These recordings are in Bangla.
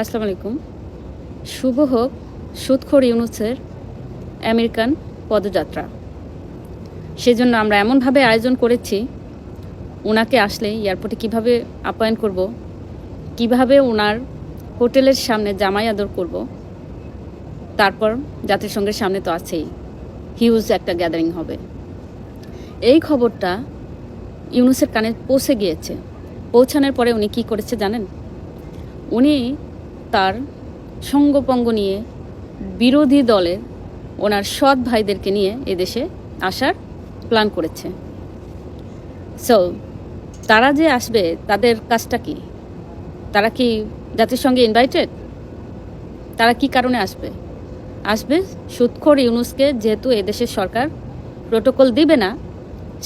আসসালামু আলাইকুম। শুভ হোক, সুদখোর ইউনুসের আমেরিকান পদযাত্রা। সেজন্য আমরা এমনভাবে আয়োজন করেছি ওনাকে আসলে এয়ারপোর্টে কীভাবে আপ্যায়ন করব, কীভাবে ওনার হোটেলের সামনে জামাই আদর করব, তারপর জাতিসংঘের সামনে তো আছেই হিউজ একটা গ্যাদারিং হবে। এই খবরটা ইউনুসের কানে পৌঁছে গিয়েছে। পৌঁছানোর পরে উনি কি করেছে জানেন? উনি তার সঙ্গপঙ্গ নিয়ে বিরোধী দলের ওনার সৎ ভাইদেরকে নিয়ে এদেশে আসার প্ল্যান করেছে। সো তারা যে আসবে, তাদের কাজটা কি? তারা কি জাতিসংঘে ইনভাইটেড তারা কি কারণে আসবে? আসবে সুৎখর ইউনুসকে যেহেতু এদেশের সরকার প্রোটোকল দিবে না,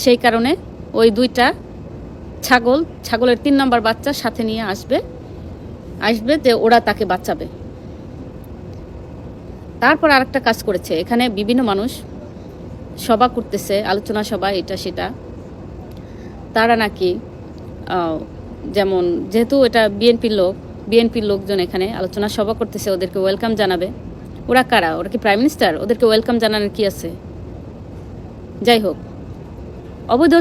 সেই কারণে ওই দুইটা ছাগল, ছাগলের তিন নম্বর বাচ্চা সাথে নিয়ে আসবে আসবে যে ওরা তাকে বাঁচাবে। তারপর আরেকটা কাজ করেছে। এখানে বিভিন্ন মানুষ সভা করতেছে, আলোচনা সভা, এটা, সেটা। তারা নাকি যেমন, যেহেতু এটা বিএনপির লোক, বিএনপির লোকজন এখানে আলোচনা সভা করতেছে, ওদেরকে ওয়েলকাম জানাবে। ওরা কারা? ওরা কি প্রাইম মিনিস্টার? ওদেরকে ওয়েলকাম জানানোর কি আছে? যাই হোক, অবৈধ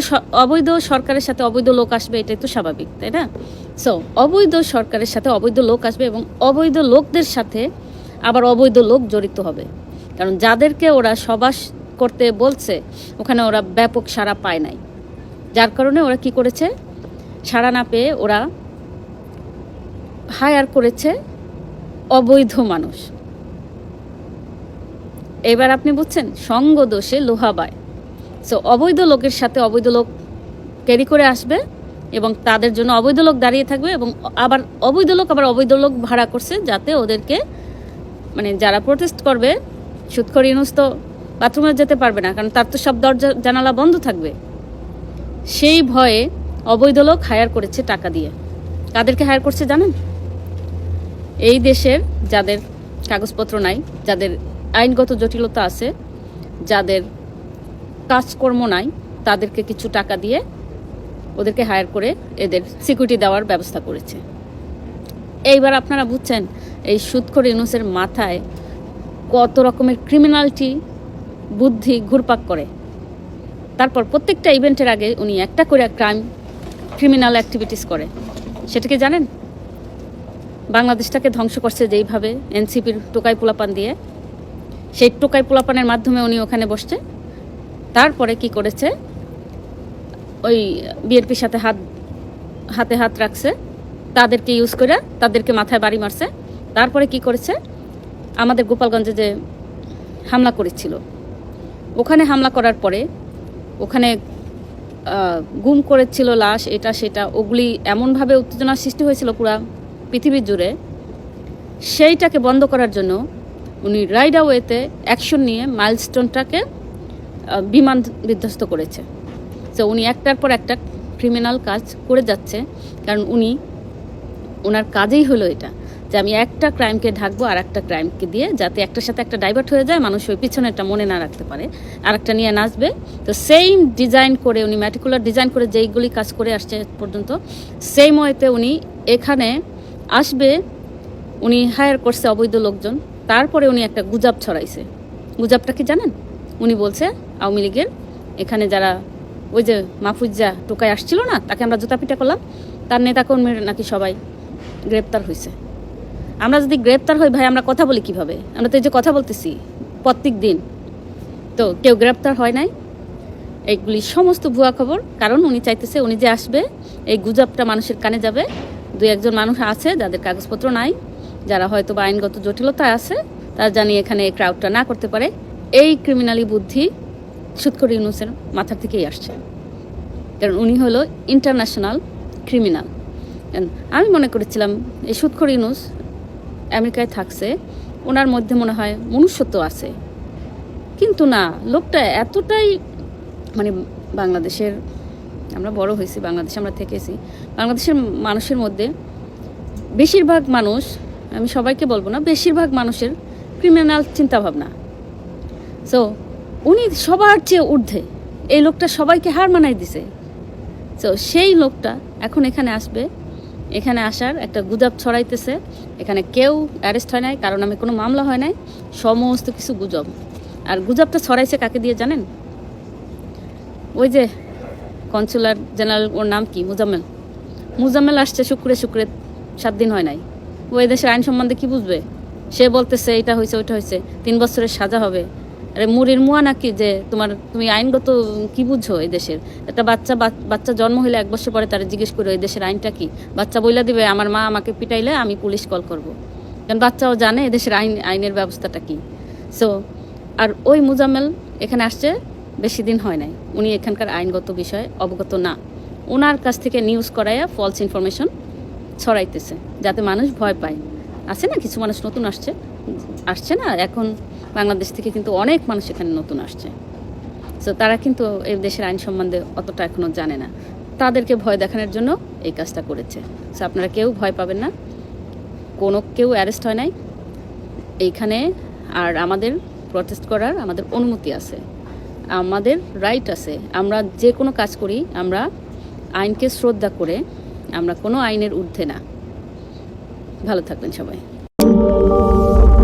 অবৈধ সরকারের সাথে অবৈধ লোক আসবে, এটাই তো স্বাভাবিক, তাই না? সো অবৈধ সরকারের সাথে অবৈধ লোক আসবে এবং অবৈধ লোকদের সাথে আবার অবৈধ লোক জড়িত হবে। কারণ যাদেরকে ওরা সবাস করতে বলছে, ওখানে ওরা ব্যাপক সাড়া পায় নাই। যার কারণে ওরা কি করেছে? সাড়া না পেয়ে ওরা হায়ার করেছে অবৈধ মানুষ। এবার আপনি বুঝছেন সঙ্গ দোষে লোহা বায়। সো অবৈধ লোকের সাথে অবৈধ লোক ক্যারি করে আসবে এবং তাদের জন্য অবৈধ লোক দাঁড়িয়ে থাকবে এবং আবার অবৈধ লোক আবার অবৈধ লোক ভাড়া করছে যাতে ওদেরকে মানে যারা প্রোটেস্ট করবে, সুৎখর ইউনুস তো বাথরুমে যেতে পারবে না, কারণ তার তো সব দরজা, জানালা বন্ধ থাকবে। সেই ভয়ে অবৈধ লোক হায়ার করেছে টাকা দিয়ে। কাদেরকে হায়ার করছে জানেন? এই দেশের যাদের কাগজপত্র নাই, যাদের আইনগত জটিলতা আছে, যাদের কাজকর্ম নাই, তাদেরকে কিছু টাকা দিয়ে ওদেরকে হায়ার করে এদের সিকিউরিটি দেওয়ার ব্যবস্থা করেছে। এইবার আপনারা বুঝছেন, এই সুদখোর ইউনুসের মাথায় কত রকমের ক্রিমিনালিটি বুদ্ধি ঘুরপাক করে। তারপর প্রত্যেকটা ইভেন্টের আগে উনি একটা করে ক্রাইম ক্রিমিনাল অ্যাক্টিভিটিস করে। সেটা কি জানেন? বাংলাদেশটাকে ধ্বংস করছে যেইভাবে এনসিপির টোকাই পোলাপান দিয়ে। সেই টোকাই পোলাপানের মাধ্যমে উনি ওখানে বসছে। তারপরে কি করেছে? ওই বিএনপির সাথে হাত, হাতে হাত রাখছে। তাদেরকে ইউজ করে তাদেরকে মাথায় বাড়ি মারছে। তারপরে কি করেছে? আমাদের গোপালগঞ্জে যে হামলা করেছিল, ওখানে হামলা করার পরে ওখানে গুম করেছিল লাশ, এটা সেটা, ওগুলি এমনভাবে উত্তেজনার সৃষ্টি হয়েছিল পুরা পৃথিবীর জুড়ে। সেইটাকে বন্ধ করার জন্য উনি রাইড ওয়েতে অ্যাকশন নিয়ে মাইলস্টোনটাকে বিমান বিধ্বস্ত করেছে। তো উনি একটার পর একটা ক্রিমিনাল কাজ করে যাচ্ছে, কারণ উনি ওনার কাজেই হলো এটা, যে আমি একটা ক্রাইমকে ঢাকবো আর একটা ক্রাইমকে দিয়ে যাতে একটার সাথে একটা ডাইভার্ট হয়ে যায়, মানুষ ওই পিছনেরটা মনে না রাখতে পারে, আর একটা নিয়ে নাচবে। তো সেম ডিজাইন করে উনি ম্যাটিকুলার ডিজাইন করে যেইগুলি কাজ করে আসছে পর্যন্ত সেই ওয়েতে উনি এখানে আসবে, উনি হায়ার করছে অবৈধ লোকজন, তারপরে উনি একটা গুজাব ছড়াইছে। গুজাবটা কি জানেন? উনি বলছে, আওয়ামী লীগের, এখানে যারা ওই যে মাহফুজা টোকায় আসছিল না, তাকে আমরা জুতাপিটা করলাম। তার নেতা কর্মীর নাকি সবাই গ্রেপ্তার হয়েছে আমরা যদি গ্রেপ্তার হই, ভাই, আমরা কথা বলি কীভাবে? আমরা তো এই যে কথা বলতেছি, প্রত্যেক দিন। তো কেউ গ্রেপ্তার হয় নাই। এইগুলি সমস্ত ভুয়া খবর। কারণ উনি চাইতেছে উনি যে আসবে, এই গুজবটা মানুষের কানে যাবে। দুই একজন মানুষ আছে যাদের কাগজপত্র নাই, যারা হয়তো বা আইনগত জটিলতা আছে, তারা জানি এখানে ক্রাউডটা না করতে পারে। এই ক্রিমিনালি বুদ্ধি সুৎকর ইউনুসের মাথা থেকেই আসছে। কারণ উনি হলো ইন্টারন্যাশনাল ক্রিমিনাল আমি মনে করেছিলাম, এই সুৎকর ইউনুস আমেরিকায় থাকছে, ওনার মধ্যে মনে হয় মনুষ্যত্ব আছে। কিন্তু না, লোকটা এতটাই মানে বাংলাদেশের, আমরা বড় হয়েছি, বাংলাদেশে আমরা থেকেছি, বাংলাদেশের মানুষের মধ্যে বেশিরভাগ মানুষ, আমি সবাইকে বলব না, বেশিরভাগ মানুষের ক্রিমিনাল চিন্তাভাবনা। সো উনি সবার চেয়ে ঊর্ধ্বে। এই লোকটা সবাইকে হার মানাই দিছে। তো সেই লোকটা এখন এখানে আসবে। এখানে আসার একটা গুজব ছড়াইতেছে। এখানে কেউ অ্যারেস্ট হয় নাই, কারণ আমি কোনো মামলা হয় নাই। সমস্ত কিছু গুজব। আর গুজবটা ছড়াইছে কাকে দিয়ে জানেন? ওই যে কনসুলার জেনারেল ওর নাম কি? মুজাম্মেল। মুজাম্মেল আসছে শুক্রে শুক্রে সাত দিন হয় নাই। ও দেশের আইন সম্বন্ধে কি বুঝবে? সে বলতেছে এটা হয়েছে ওইটা হয়েছে তিন বছরের সাজা হবে। আরে মুড়ির মুয়া নাকি যে তোমার, তুমি আইনগত কি বুঝছ এই দেশের? একটা বাচ্চা বাচ্চা জন্ম হইলে এক বছর পরে তারা জিজ্ঞেস করে, এই দেশের আইনটা কি? বাচ্চা বইলা দিবে, আমার মা আমাকে পিটাইলে আমি পুলিশ কল করব। কারণ বাচ্চাও জানে এদেশের আইন, আইনের ব্যবস্থাটা কি। সো আর ওই মুজাম্মেল এখানে আসছে, বেশি দিন হয় নাই। উনি এখানকার আইনগত বিষয়ে অবগত না। ওনার কাছ থেকে নিউজ করাইয়া ফলস ইনফরমেশন ছড়াইতেছে, যাতে মানুষ ভয় পায়। আছে না কিছু মানুষ নতুন আসছে? আসছে না, এখন বাংলাদেশ থেকে কিন্তু অনেক মানুষ এখানে নতুন আসছে। সো তারা কিন্তু এই দেশের আইন সম্বন্ধে অতটা এখনও জানে না। তাদেরকে ভয় দেখানোর জন্য এই কাজটা করেছে। সো আপনারা কেউ ভয় পাবেন না। কোনো কেউ অ্যারেস্ট হয় নাই। এইখানে আর আমাদের প্রটেস্ট করার আমাদের অনুমতি আছে। আমাদের রাইট আছে। আমরা যে কোনো কাজ করি, আমরা আইনকে শ্রদ্ধা করে আমরা কোনো আইনের ঊর্ধ্বে না। ভালো থাকবেন সবাই। Música